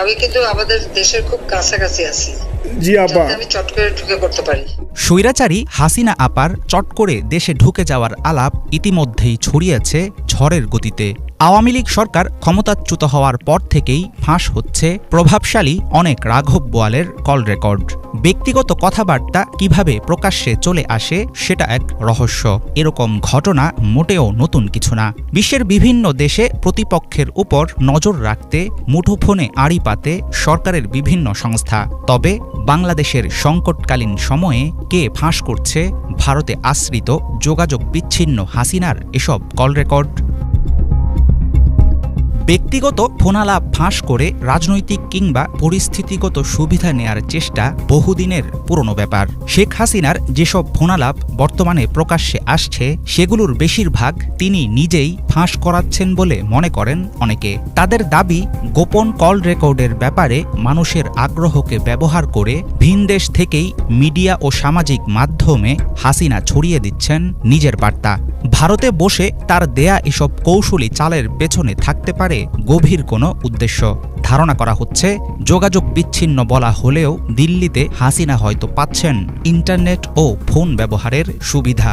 আমি কিন্তু আমাদের দেশের খুব কাছাকাছি আছি। জি আপা আমি চট করে ঢুকে পড়তে পারি। স্বৈরাচারী হাসিনা আপার চট করে দেশে ঢুকে যাওয়ার আলাপ ইতিমধ্যেই ছড়িয়েছে ঝড়ের গতিতে। আওয়ামী লীগ সরকার ক্ষমতাচ্যুত হওয়ার পর থেকেই ফাঁস হচ্ছে প্রভাবশালী অনেক রাঘব বোয়ালের কল রেকর্ড। ব্যক্তিগত কথাবার্তা কীভাবে প্রকাশ্যে চলে আসে সেটা এক রহস্য। এরকম ঘটনা মোটেও নতুন কিছু না। বিশ্বের বিভিন্ন দেশে প্রতিপক্ষের উপর নজর রাখতে, মুঠোফোনে আড়ি পাতে সরকারের বিভিন্ন সংস্থা। তবে বাংলাদেশের সংকটকালীন সময়ে কে ফাঁস করছে, ভারতে আশ্রিত যোগাযোগ বিচ্ছিন্ন হাসিনার এসব কল রেকর্ড। ব্যক্তিগত ফোনালাপ ফাঁস করে রাজনৈতিক কিংবা পরিস্থিতিগত সুবিধা নেয়ার চেষ্টা বহুদিনের পুরনো ব্যাপার। শেখ হাসিনার যেসব ফোনালাপ বর্তমানে প্রকাশ্যে আসছে, সেগুলোর বেশিরভাগ তিনি নিজেই ফাঁস করাচ্ছেন বলে মনে করেন অনেকে। তাদের দাবি, গোপন কল রেকর্ডের ব্যাপারে মানুষের আগ্রহকে ব্যবহার করে ভিনদেশ থেকেই মিডিয়া ও সামাজিক মাধ্যমে হাসিনা ছড়িয়ে দিচ্ছেন নিজের বার্তা। ভারতে বসে তার দেয়া এসব কৌশলী চালের পেছনে থাকতে পারে গভীর কোনো উদ্দেশ্য। ধারণা করা হচ্ছে, যোগাযোগ বিচ্ছিন্ন বলা হলেও দিল্লিতে হাসিনা হয়তো পাচ্ছেন ইন্টারনেট ও ফোন ব্যবহারের সুবিধা।